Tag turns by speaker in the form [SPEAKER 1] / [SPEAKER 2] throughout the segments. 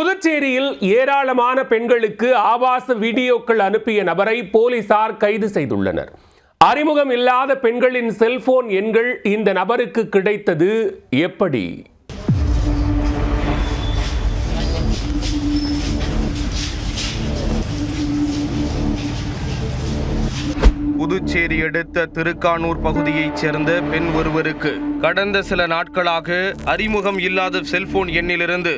[SPEAKER 1] புதுச்சேரியில் ஏராளமான பெண்களுக்கு ஆபாச வீடியோக்கள் அனுப்பிய நபரை போலீசார் கைது செய்துள்ளனர். அறிமுகம் இல்லாத பெண்களின் செல்போன் எண்கள் இந்த நபருக்கு கிடைத்தது எப்படி?
[SPEAKER 2] புதுச்சேரி அடுத்த திருக்கானூர் பகுதியைச் சேர்ந்த பெண் ஒருவருக்கு கடந்த சில நாட்களாக அறிமுகம் இல்லாத செல்போன் எண்ணிலிருந்து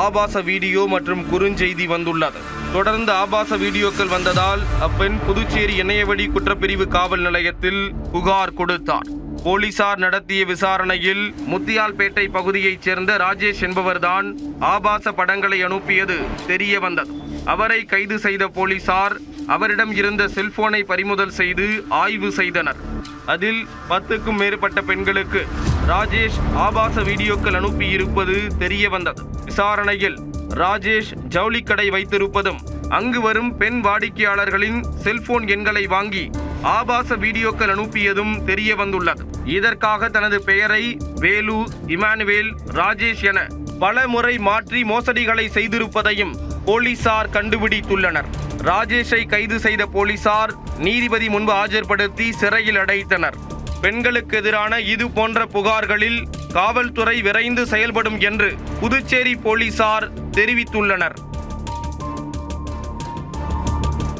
[SPEAKER 2] ஆபாச வீடியோ மற்றும் குறுஞ்செய்தி வந்துள்ளது. தொடர்ந்து ஆபாச வீடியோக்கள் வந்ததால் அப்பெண் புதுச்சேரி இணையவழி குற்றப்பிரிவு காவல் நிலையத்தில் புகார் கொடுத்தார். போலீசார் நடத்திய விசாரணையில் முத்தியால்பேட்டை பகுதியைச் சேர்ந்த ராஜேஷ் என்பவர்தான் ஆபாச படங்களை அனுப்பியது தெரிய வந்தது. அவரை கைது செய்த போலீசார் அவரிடம் இருந்த செல்போனை பறிமுதல் செய்து ஆய்வு செய்தனர். அதில் பத்துக்கும் மேற்பட்ட பெண்களுக்கு ராஜேஷ் ஆபாச வீடியோக்கள் அனுப்பி இருப்பது தெரிய வந்தது விசாரணையில் ராஜேஷ் ஜவுளிக்கடை வைத்திருப்பதும் அங்கு வரும் பெண் வாடிக்கையாளர்களின் செல்போன் எண்களை வாங்கி ஆபாச வீடியோக்கள் அனுப்பியதும் தெரிய வந்துள்ளது இதற்காக தனது பெயரை வேலு இமானுவேல் ராஜேஷ் என பல முறை மாற்றி மோசடிகளை செய்திருப்பதையும் போலீசார் கண்டுபிடித்துள்ளனர். ராஜேஷை கைது செய்த போலீசார் நீதிபதி முன்பு ஆஜர்படுத்தி சிறையில் அடைத்தனர். பெண்களுக்கு எதிரான இது போன்ற புகார்களில் காவல்துறை விரைந்து செயல்படும் என்று புதுச்சேரி போலீசார் தெரிவித்துள்ளனர்.